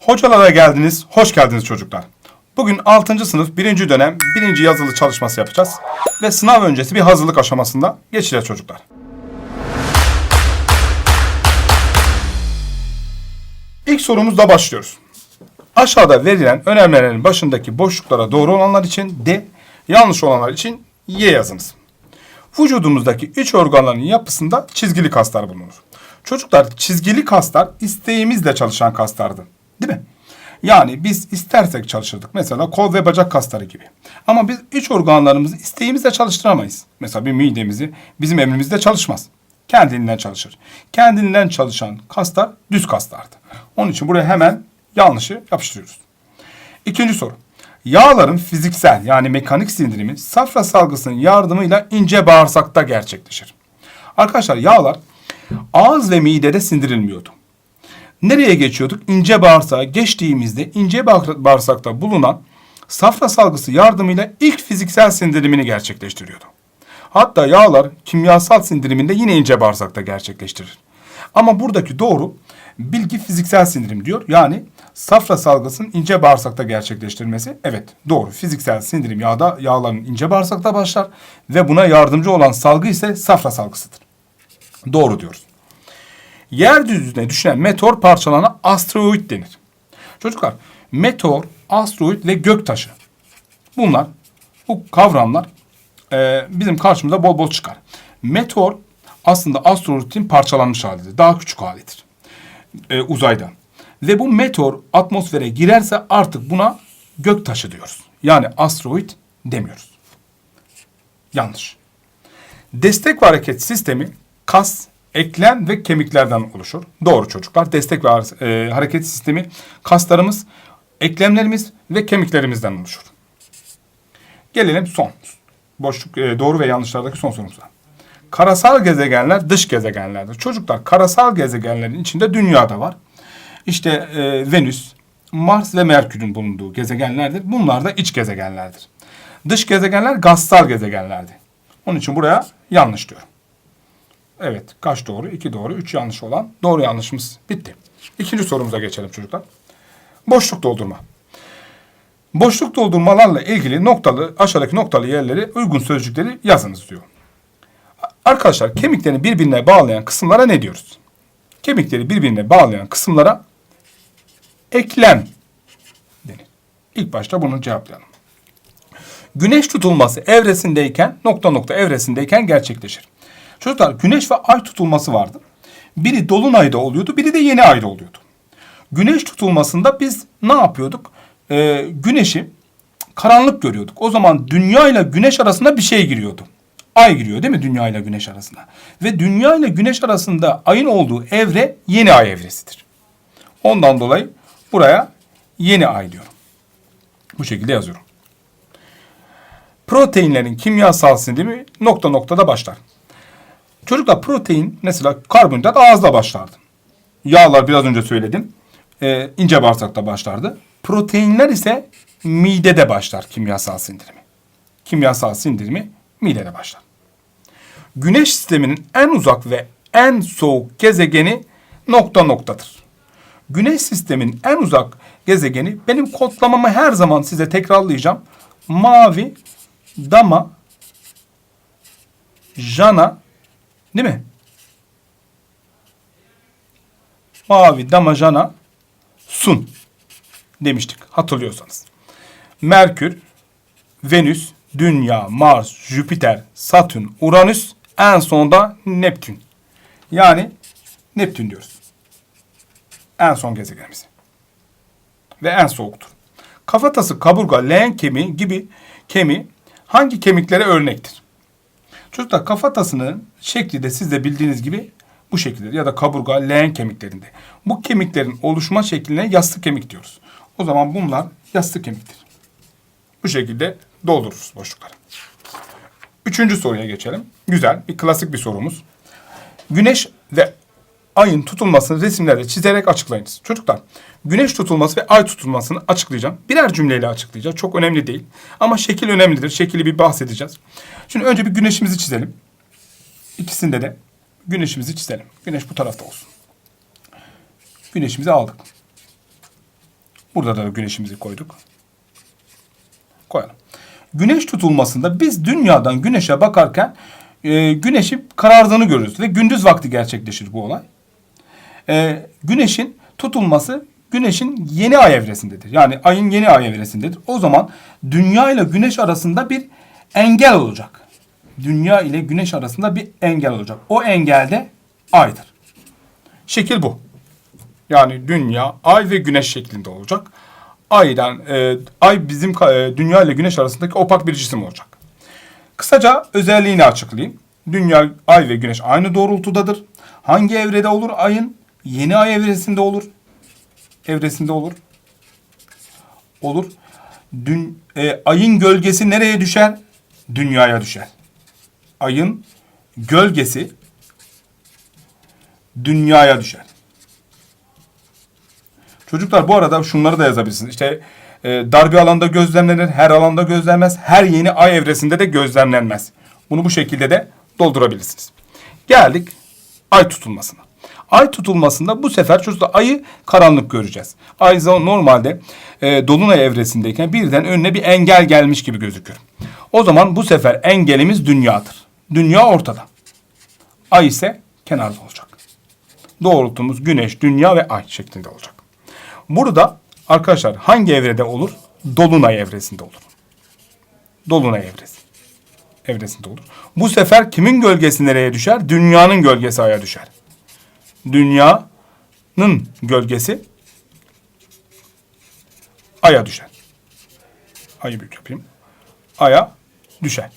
Hocalara geldiniz, hoş geldiniz çocuklar. Bugün 6. sınıf 1. dönem 1. yazılı çalışması yapacağız. Ve sınav öncesi bir hazırlık aşamasında geçeceğiz çocuklar. İlk sorumuzla başlıyoruz. Aşağıda verilen önermelerin başındaki boşluklara doğru olanlar için D, yanlış olanlar için Y yazınız. Vücudumuzdaki iç organların yapısında çizgili kaslar bulunur. Çocuklar çizgili kaslar isteğimizle çalışan kaslardı. Değil mi? Yani biz istersek çalışırdık. Mesela kol ve bacak kasları gibi. Ama biz iç organlarımızı isteğimizle çalıştıramayız. Mesela bir midemizi bizim emrimizde çalışmaz. Kendiliğinden çalışır. Kendiliğinden çalışan kaslar düz kaslardı. Onun için buraya hemen yanlışı yapıştırıyoruz. İkinci soru. Yağların fiziksel yani mekanik sindirimi safra salgısının yardımıyla ince bağırsakta gerçekleşir. Arkadaşlar yağlar ağız ve midede sindirilmiyordu. Nereye geçiyorduk? İnce bağırsağa geçtiğimizde ince bağır- bağırsakta bulunan safra salgısı yardımıyla ilk fiziksel sindirimini gerçekleştiriyordu. Hatta yağlar kimyasal sindiriminde yine ince bağırsakta gerçekleştirir. Ama buradaki doğru bilgi fiziksel sindirim diyor. Yani safra salgısının ince bağırsakta gerçekleştirilmesi evet doğru. Fiziksel sindirim yağda yağların ince bağırsakta başlar ve buna yardımcı olan salgı ise safra salgısıdır. Doğru diyoruz. Yeryüzüne düşen meteor parçalarına asteroid denir. Çocuklar meteor, asteroid ve göktaşı. Bunlar bu kavramlar e, bizim karşımıza bol bol çıkar. Meteor aslında asteroidin parçalanmış halidir. Daha küçük halidir. E, uzayda. Ve bu meteor atmosfere girerse artık buna göktaşı diyoruz. Yani asteroid demiyoruz. Yanlış. Destek ve hareket sistemi kas, eklem ve kemiklerden oluşur. Doğru çocuklar. Destek ve e, hareket sistemi kaslarımız, eklemlerimiz ve kemiklerimizden oluşur. Gelelim son. Boşluk e, doğru ve yanlışlardaki son sorumuza. Karasal gezegenler dış gezegenlerdir. Çocuklar karasal gezegenlerin içinde dünya da var. İşte e, Venüs, Mars ve Merkür'ün bulunduğu gezegenlerdir. Bunlar da iç gezegenlerdir. Dış gezegenler gazsal gezegenlerdi. Onun için buraya yanlış diyorum. Evet, kaç doğru? iki doğru, üç yanlış olan doğru yanlışımız bitti. İkinci sorumuza geçelim çocuklar. Boşluk doldurma. Boşluk doldurmalarla ilgili noktalı, aşağıdaki noktalı yerleri uygun sözcükleri yazınız diyor. Arkadaşlar kemiklerini birbirine bağlayan kısımlara ne diyoruz? Kemikleri birbirine bağlayan kısımlara eklem denir. İlk başta bunu cevaplayalım. Güneş tutulması evresindeyken nokta nokta evresindeyken gerçekleşir. Çocuklar güneş ve ay tutulması vardı. Biri dolunayda oluyordu, biri de yeni ayda oluyordu. Güneş tutulmasında biz ne yapıyorduk? Ee, güneşi karanlık görüyorduk. O zaman dünya ile güneş arasında bir şey giriyordu. Ay giriyor değil mi dünya ile güneş arasında? Ve dünya ile güneş arasında ayın olduğu evre yeni ay evresidir. Ondan dolayı buraya yeni ay diyorum. Bu şekilde yazıyorum. Proteinlerin kimyasal sindirimi nokta noktada başlar. Çocuklar protein mesela karbonhidrat ağızda başlardı. Yağlar biraz önce söyledim. Ee, ince bağırsakta başlardı. Proteinler ise midede başlar kimyasal sindirimi. Kimyasal sindirimi midede başlar. Güneş sisteminin en uzak ve en soğuk gezegeni nokta noktadır. Güneş sisteminin en uzak gezegeni benim kodlamamı her zaman size tekrarlayacağım. Mavi dama jana değil mi? Mavi damajana sun demiştik hatırlıyorsanız. Merkür, Venüs, Dünya, Mars, Jüpiter, Satürn, Uranüs en sonunda Neptün. Yani Neptün diyoruz. En son gezegenimiz. Ve en soğuktur. Kafatası, kaburga, leğen kemiği gibi kemiği hangi kemiklere örnektir? Çocuklar kafatasının şekli de siz de bildiğiniz gibi bu şekilde ya da kaburga, leğen kemiklerinde. Bu kemiklerin oluşma şekline yassı kemik diyoruz. O zaman bunlar yassı kemiktir. Bu şekilde doldururuz boşlukları. Üçüncü soruya geçelim. Güzel, bir klasik bir sorumuz. Güneş ve ayın tutulmasını resimlerle çizerek açıklayınız. Çocuklar, güneş tutulması ve ay tutulmasını açıklayacağım. Birer cümleyle açıklayacağım. Çok önemli değil. Ama şekil önemlidir. Şekili bir bahsedeceğiz. Şimdi önce bir güneşimizi çizelim. İkisinde de güneşimizi çizelim. Güneş bu tarafta olsun. Güneşimizi aldık. Burada da güneşimizi koyduk. Koyalım. Güneş tutulmasında biz dünyadan güneşe bakarken e, güneşin karardığını görürüz ve gündüz vakti gerçekleşir bu olay. E, güneşin tutulması güneşin yeni ay evresindedir. Yani ayın yeni ay evresindedir. O zaman dünya ile güneş arasında bir engel olacak. Dünya ile güneş arasında bir engel olacak. O engel de aydır. Şekil bu. Yani dünya, ay ve güneş şeklinde olacak. Aydan, e, ay bizim e, dünya ile güneş arasındaki opak bir cisim olacak. Kısaca özelliğini açıklayayım. Dünya, ay ve güneş aynı doğrultudadır. Hangi evrede olur ayın? Yeni ay evresinde olur. Evresinde olur. Olur. Dün, e, ayın gölgesi nereye düşer? Dünyaya düşer. Ayın gölgesi dünyaya düşer. Çocuklar bu arada şunları da yazabilirsiniz. İşte e, dar bir alanda gözlemlenir, her alanda gözlenmez, her yeni ay evresinde de gözlemlenmez. Bunu bu şekilde de doldurabilirsiniz. Geldik ay tutulmasına. Ay tutulmasında bu sefer çocuklar ayı karanlık göreceğiz. Ay normalde e, dolunay evresindeyken birden önüne bir engel gelmiş gibi gözükür. O zaman bu sefer engelimiz dünyadır. Dünya ortada. Ay ise kenarda olacak. Doğrultumuz güneş, dünya ve ay şeklinde olacak. Burada arkadaşlar hangi evrede olur? Dolunay evresinde olur. Dolunay evresi. Evresinde olur. Bu sefer kimin gölgesi nereye düşer? Dünyanın gölgesi aya düşer. Dünyanın gölgesi aya düşer. Ayı büyük yapayım. Aya düşer.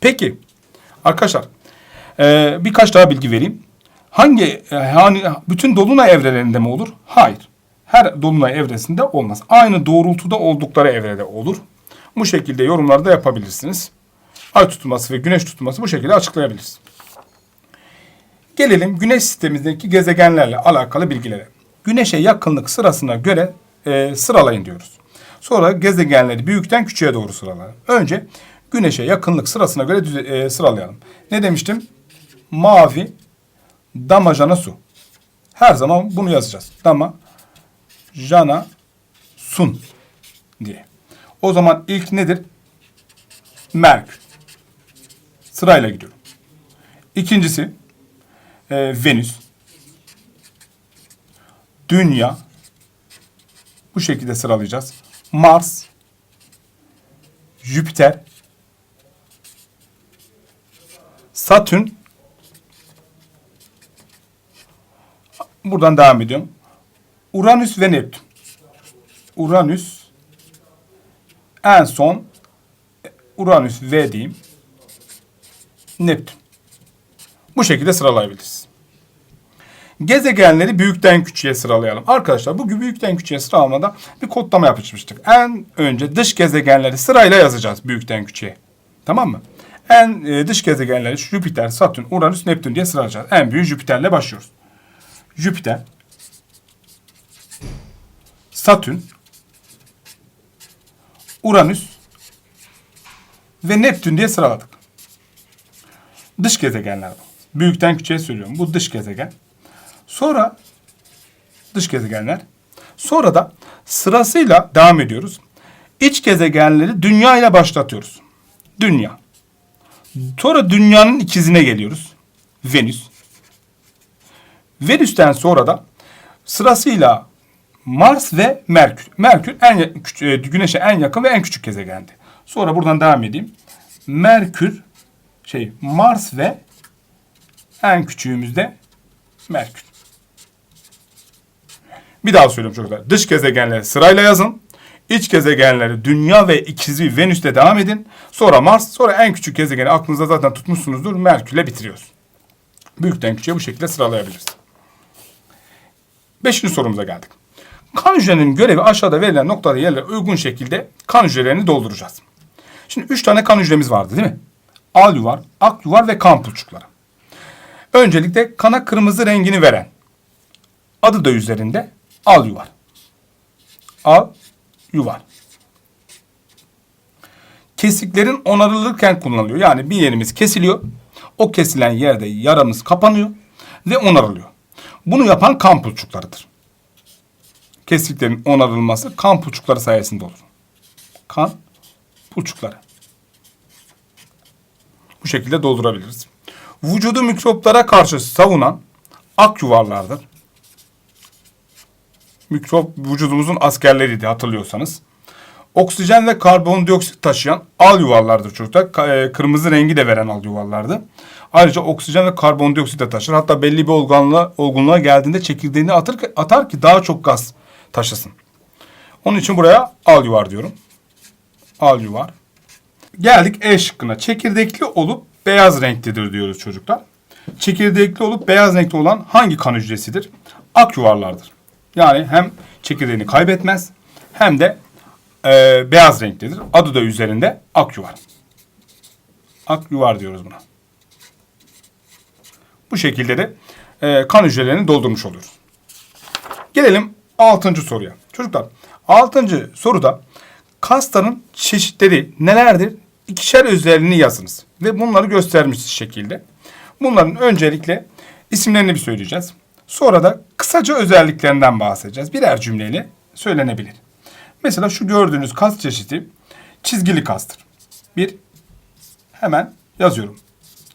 Peki arkadaşlar ee, birkaç daha bilgi vereyim. Hangi yani bütün dolunay evrelerinde mi olur? Hayır. Her dolunay evresinde olmaz. Aynı doğrultuda oldukları evrede olur. Bu şekilde yorumlar da yapabilirsiniz. Ay tutulması ve güneş tutulması bu şekilde açıklayabiliriz. Gelelim güneş sistemindeki gezegenlerle alakalı bilgilere. Güneşe yakınlık sırasına göre e, sıralayın diyoruz. Sonra gezegenleri büyükten küçüğe doğru sıralayalım. Önce güneşe yakınlık sırasına göre düze- e, sıralayalım. Ne demiştim? Mavi, damacana su. Her zaman bunu yazacağız. Dama, jana, sun diye. O zaman ilk nedir? Merkür. Sırayla gidiyorum. İkincisi e, Venüs. Dünya. Bu şekilde sıralayacağız. Mars. Jüpiter. Satürn. Buradan devam ediyorum. Uranüs ve Neptün. Uranüs en son Uranüs V diyeyim. Neptün. Bu şekilde sıralayabiliriz. Gezegenleri büyükten küçüğe sıralayalım. Arkadaşlar bu büyükten küçüğe sıralamada bir kodlama yapışmıştık. En önce dış gezegenleri sırayla yazacağız büyükten küçüğe. Tamam mı? En e, dış gezegenleri Jüpiter, Satürn, Uranüs, Neptün diye sıralayacağız. En büyüğü Jüpiter'le başlıyoruz. Jüpiter, Satürn, Uranüs ve Neptün diye sıraladık. Dış gezegenler bu. Büyükten küçüğe söylüyorum. Bu dış gezegen. Sonra dış gezegenler. Sonra da sırasıyla devam ediyoruz. İç gezegenleri dünya ile başlatıyoruz. Dünya. Sonra dünyanın ikizine geliyoruz. Venüs. Venüs'ten sonra da sırasıyla Mars ve Merkür. Merkür en e, Güneş'e en yakın ve en küçük gezegendi. Sonra buradan devam edeyim. Merkür, şey Mars ve en küçüğümüz de Merkür. Bir daha söylüyorum çocuklar. Dış gezegenleri sırayla yazın. İç gezegenleri Dünya ve ikizi Venüs'te devam edin. Sonra Mars, sonra en küçük gezegeni aklınızda zaten tutmuşsunuzdur. Merkür'le bitiriyoruz. Büyükten küçüğe bu şekilde sıralayabiliriz. Beşinci sorumuza geldik. Kan hücrelerinin görevi aşağıda verilen noktada yerlere uygun şekilde kan hücrelerini dolduracağız. Şimdi üç tane kan hücremiz vardı değil mi? Al yuvar, ak yuvar ve kan pulçukları. Öncelikle kana kırmızı rengini veren. Adı da üzerinde al yuvar. Al yuvar. Kesiklerin onarılırken kullanılıyor. Yani bir yerimiz kesiliyor. O kesilen yerde yaramız kapanıyor ve onarılıyor. Bunu yapan kan pulçuklarıdır. kesiklerin onarılması kan pulçukları sayesinde olur. Kan pulçukları. Bu şekilde doldurabiliriz. Vücudu mikroplara karşı savunan ak yuvarlardır. Mikrop vücudumuzun askerleriydi hatırlıyorsanız. Oksijen ve karbondioksit taşıyan al yuvarlardır çocuklar. E, Kırmızı rengi de veren al yuvarlardı. Ayrıca oksijen ve karbondioksit de taşır. Hatta belli bir olgunluğa, olgunluğa geldiğinde çekirdeğini atır, atar ki daha çok gaz taşısın. Onun için buraya al yuvar diyorum. Al yuvar. Geldik E şıkkına. Çekirdekli olup beyaz renklidir diyoruz çocuklar. Çekirdekli olup beyaz renkli olan hangi kan hücresidir? Ak yuvarlardır. Yani hem çekirdeğini kaybetmez hem de e, beyaz renklidir. Adı da üzerinde ak yuvar. Ak yuvar diyoruz buna. Bu şekilde de e, kan hücrelerini doldurmuş oluyoruz. Gelelim altıncı soruya. Çocuklar altıncı soruda kasların çeşitleri nelerdir? İkişer özelliğini yazınız. Ve bunları göstermiş şekilde. Bunların öncelikle isimlerini bir söyleyeceğiz. Sonra da kısaca özelliklerinden bahsedeceğiz. Birer cümleyle söylenebilir. Mesela şu gördüğünüz kas çeşidi çizgili kastır. Bir, hemen yazıyorum.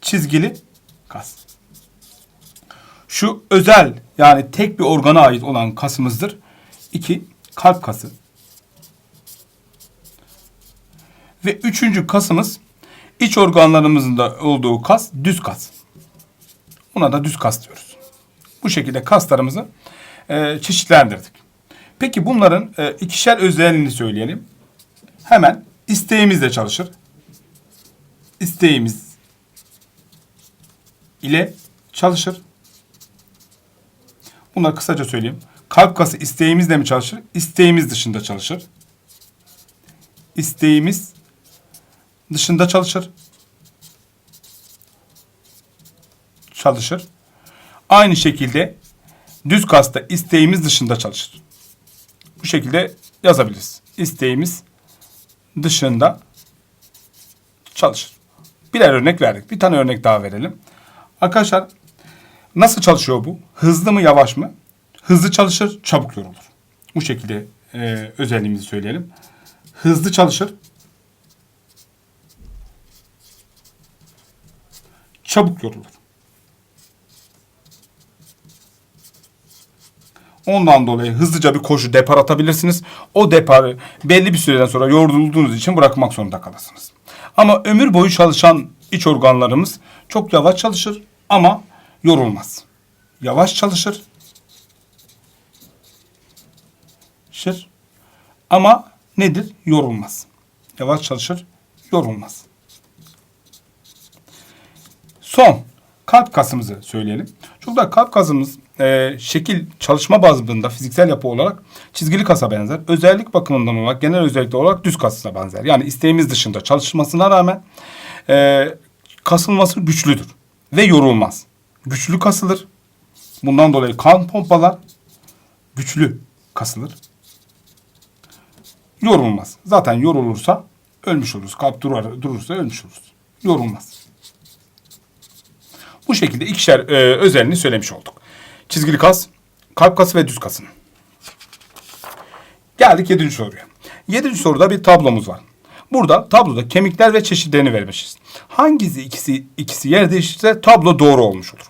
Çizgili kas. Şu özel yani tek bir organa ait olan kasımızdır. İki, kalp kası. Ve üçüncü kasımız iç organlarımızın da olduğu kas düz kas. Buna da düz kas diyoruz. Bu şekilde kaslarımızı e, çeşitlendirdik. Peki bunların e, ikişer özelliğini söyleyelim. Hemen isteğimizle çalışır. İsteğimiz ile çalışır. Bunları kısaca söyleyeyim. Kalp kası isteğimizle mi çalışır? İsteğimiz dışında çalışır. İsteğimiz dışında çalışır. Çalışır. Aynı şekilde düz kasta isteğimiz dışında çalışır. Bu şekilde yazabiliriz. İsteğimiz dışında çalışır. Birer örnek verdik. Bir tane örnek daha verelim. Arkadaşlar nasıl çalışıyor bu? Hızlı mı yavaş mı? Hızlı çalışır, çabuk yorulur. Bu şekilde e, özelliğimizi söyleyelim. Hızlı çalışır, çabuk yorulur. Ondan dolayı hızlıca bir koşu depar atabilirsiniz. O deparı belli bir süreden sonra yorulduğunuz için bırakmak zorunda kalırsınız. Ama ömür boyu çalışan iç organlarımız çok yavaş çalışır ama yorulmaz. Yavaş çalışır. Çalışır. Ama nedir? Yorulmaz. Yavaş çalışır, yorulmaz. Son kalp kasımızı söyleyelim. Çocuklar kalp kasımız e, şekil çalışma bazında fiziksel yapı olarak çizgili kasa benzer. Özellik bakımından olarak genel özellikle olarak düz kasına benzer. Yani isteğimiz dışında çalışmasına rağmen e, kasılması güçlüdür ve yorulmaz. Güçlü kasılır. Bundan dolayı kan pompalar güçlü kasılır. Yorulmaz. Zaten yorulursa ölmüş oluruz. Kalp durar, durursa ölmüş oluruz. Yorulmaz. Bu şekilde ikişer e, özelliğini söylemiş olduk. Çizgili kas, kalp kası ve düz kasın. Geldik yedinci soruya. Yedinci soruda bir tablomuz var. Burada tabloda kemikler ve çeşitlerini vermişiz. Hangisi ikisi, ikisi yer değişirse tablo doğru olmuş olur.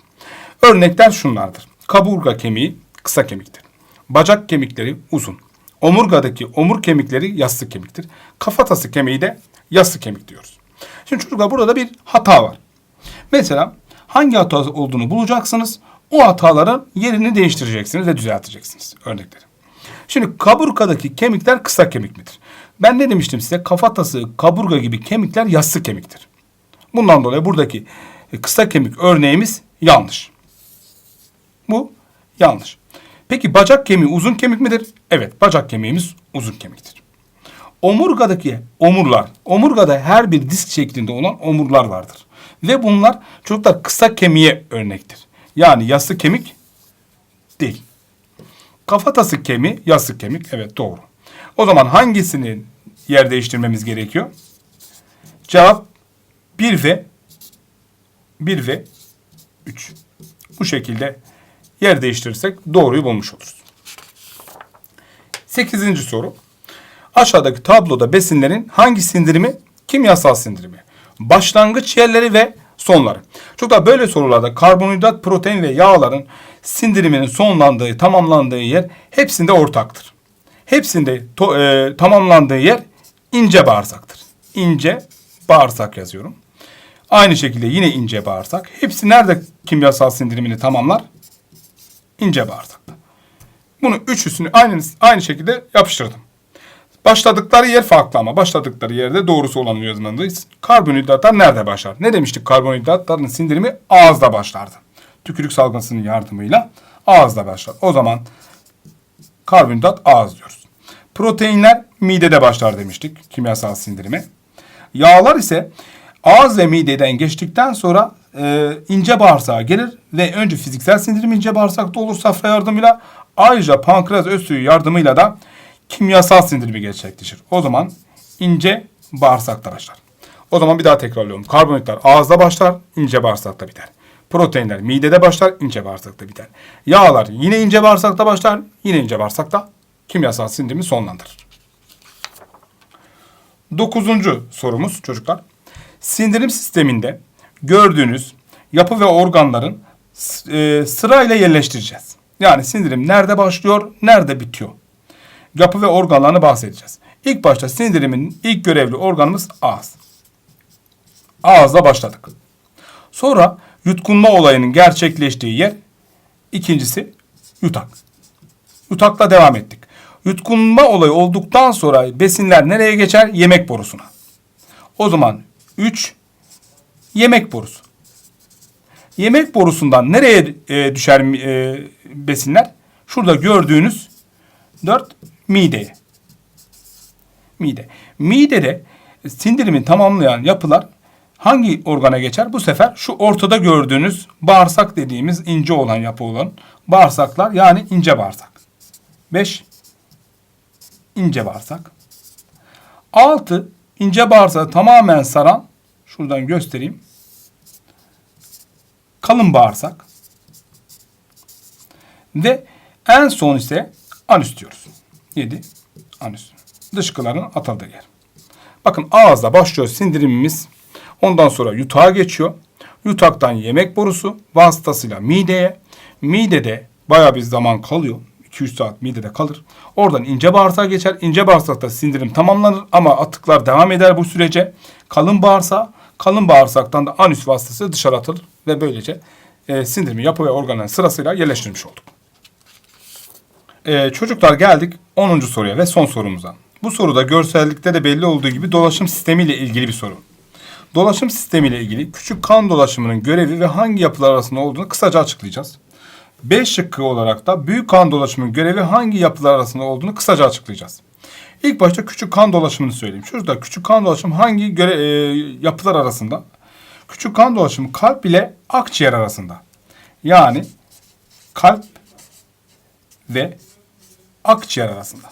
Örnekler şunlardır. Kaburga kemiği kısa kemiktir. Bacak kemikleri uzun. Omurgadaki omur kemikleri yassı kemiktir. Kafatası kemiği de yassı kemik diyoruz. Şimdi çocuklar burada da bir hata var. Mesela hangi hata olduğunu bulacaksınız. O hataların yerini değiştireceksiniz ve düzelteceksiniz örnekleri. Şimdi kaburgadaki kemikler kısa kemik midir? Ben ne demiştim size? Kafatası, kaburga gibi kemikler yassı kemiktir. Bundan dolayı buradaki kısa kemik örneğimiz yanlış. Bu yanlış. Peki bacak kemiği uzun kemik midir? Evet, bacak kemiğimiz uzun kemiktir. Omurgadaki omurlar, omurgada her bir disk şeklinde olan omurlar vardır. Ve bunlar çocuklar kısa kemiğe örnektir. Yani yassı kemik değil. Kafatası kemiği, yassı kemik. Evet doğru. O zaman hangisini yer değiştirmemiz gerekiyor? Cevap 1 ve 1 ve 3. Bu şekilde yer değiştirirsek doğruyu bulmuş oluruz. Sekizinci soru. Aşağıdaki tabloda besinlerin hangi sindirimi kimyasal sindirimi? Başlangıç yerleri ve sonları. Çocuklar böyle sorularda karbonhidrat, protein ve yağların sindiriminin sonlandığı, tamamlandığı yer hepsinde ortaktır. Hepsinde to- e, tamamlandığı yer ince bağırsaktır. İnce bağırsak yazıyorum. Aynı şekilde yine ince bağırsak. Hepsi nerede kimyasal sindirimini tamamlar? İnce bağırsakta. Bunu üçüsünü aynı, aynı şekilde yapıştırdım. Başladıkları yer farklı ama başladıkları yerde doğrusu olan yazmalıyız. Karbonhidratlar nerede başlar? Ne demiştik? Karbonhidratların sindirimi ağızda başlardı. Tükürük salgısının yardımıyla ağızda başlar. O zaman karbonhidrat ağız diyoruz. Proteinler midede başlar demiştik kimyasal sindirimi. Yağlar ise ağız ve mideden geçtikten sonra e, ince bağırsağa gelir ve önce fiziksel sindirim ince bağırsakta olur safra yardımıyla ayrıca pankreas öz suyu yardımıyla da kimyasal sindirimi gerçekleşir. O zaman ince bağırsakta başlar. O zaman bir daha tekrarlıyorum. Karbonhidratlar ağızda başlar, ince bağırsakta biter. Proteinler midede başlar, ince bağırsakta biter. Yağlar yine ince bağırsakta başlar, yine ince bağırsakta kimyasal sindirimi sonlandırır. Dokuzuncu sorumuz çocuklar. Sindirim sisteminde gördüğünüz yapı ve organların e, sırayla yerleştireceğiz. Yani sindirim nerede başlıyor, nerede bitiyor? Yapı ve organlarını bahsedeceğiz. İlk başta sindirimin ilk görevli organımız ağız. Ağızla başladık. Sonra yutkunma olayının gerçekleştiği yer ikincisi yutak. Yutakla devam ettik. Yutkunma olayı olduktan sonra besinler nereye geçer? Yemek borusuna. O zaman 3 yemek borusu. Yemek borusundan nereye e, düşer e, besinler? Şurada gördüğünüz 4 mideye. Mide. Midede sindirimi tamamlayan yapılar hangi organa geçer? Bu sefer şu ortada gördüğünüz bağırsak dediğimiz ince olan yapı olan bağırsaklar yani ince bağırsak. 5 ince bağırsak. 6 ince bağırsağı tamamen saran şuradan göstereyim. Kalın bağırsak. Ve en son ise anüs diyoruz. 7 anüs. Dışkıların atıldığı yer. Bakın ağızda başlıyor sindirimimiz. Ondan sonra yutağa geçiyor. Yutaktan yemek borusu vasıtasıyla mideye. Midede baya bir zaman kalıyor. 2-3 saat midede kalır. Oradan ince bağırsağa geçer. İnce bağırsakta sindirim tamamlanır ama atıklar devam eder bu sürece. Kalın bağırsağa, kalın bağırsaktan da anüs vasıtası dışarı atılır ve böylece e, sindirimi yapı ve organların sırasıyla yerleştirmiş olduk. Ee, çocuklar geldik 10. soruya ve son sorumuza. Bu soruda görsellikte de belli olduğu gibi dolaşım sistemiyle ilgili bir soru. Dolaşım sistemiyle ilgili küçük kan dolaşımının görevi ve hangi yapılar arasında olduğunu kısaca açıklayacağız. B şıkkı olarak da büyük kan dolaşımının görevi hangi yapılar arasında olduğunu kısaca açıklayacağız. İlk başta küçük kan dolaşımını söyleyeyim. Şurada küçük kan dolaşımı hangi göre, e, yapılar arasında? Küçük kan dolaşımı kalp ile akciğer arasında. Yani kalp ve akciğer arasında.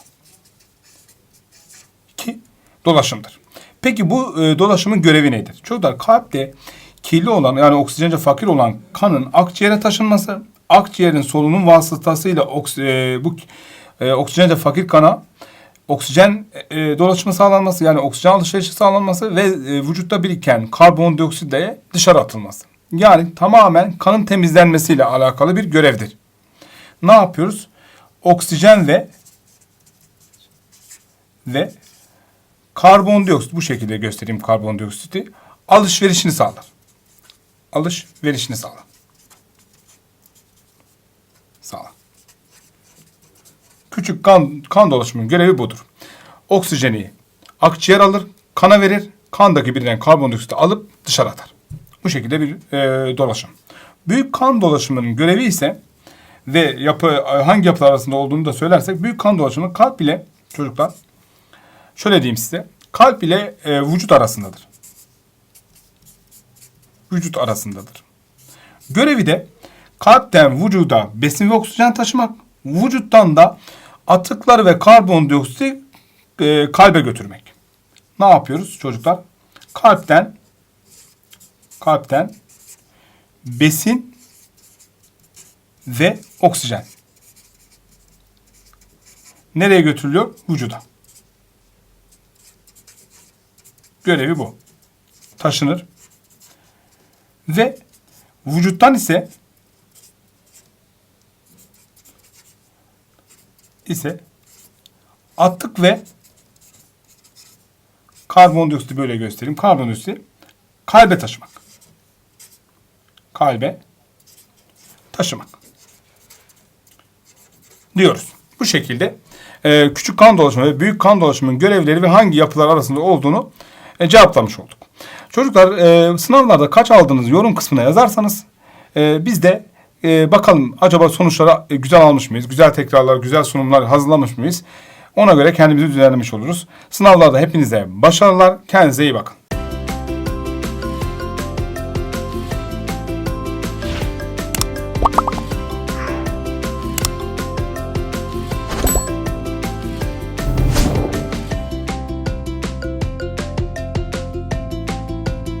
Ki dolaşımdır. Peki bu e, dolaşımın görevi nedir? Çocuklar kalpte kirli olan yani oksijence fakir olan kanın akciğere taşınması, akciğerin solunum vasıtasıyla oks, e, bu e, oksijence fakir kana oksijen e, dolaşımı sağlanması yani oksijen alışverişi sağlanması ve e, vücutta biriken karbondioksit de dışarı atılması. Yani tamamen kanın temizlenmesiyle alakalı bir görevdir. Ne yapıyoruz? Oksijen ve ve karbondioksit bu şekilde göstereyim karbondioksiti alışverişini sağlar. Alışverişini sağlar. Sağlar. Küçük kan, kan dolaşımının görevi budur. Oksijeni akciğer alır, kana verir, kandaki birinden karbondioksiti alıp dışarı atar. Bu şekilde bir e, dolaşım. Büyük kan dolaşımının görevi ise ve yapı hangi yapılar arasında olduğunu da söylersek büyük kan dolaşımı kalp ile çocuklar şöyle diyeyim size kalp ile e, vücut arasındadır. Vücut arasındadır. Görevi de kalpten vücuda besin ve oksijen taşımak, vücuttan da atıkları ve karbondioksiti e, kalbe götürmek. Ne yapıyoruz çocuklar? Kalpten kalpten besin ve oksijen. nereye götürülüyor? Vücuda. Görevi bu. Taşınır. Ve vücuttan ise ise attık ve karbondioksiti böyle göstereyim. Karbondioksiti kalbe taşımak. Kalbe taşımak. Diyoruz. Bu şekilde e, küçük kan dolaşımı ve büyük kan dolaşımının görevleri ve hangi yapılar arasında olduğunu e, cevaplamış olduk. Çocuklar e, sınavlarda kaç aldığınız yorum kısmına yazarsanız e, biz de e, bakalım acaba sonuçlara e, güzel almış mıyız? Güzel tekrarlar, güzel sunumlar hazırlamış mıyız? Ona göre kendimizi düzenlemiş oluruz. Sınavlarda hepinize başarılar. Kendinize iyi bakın.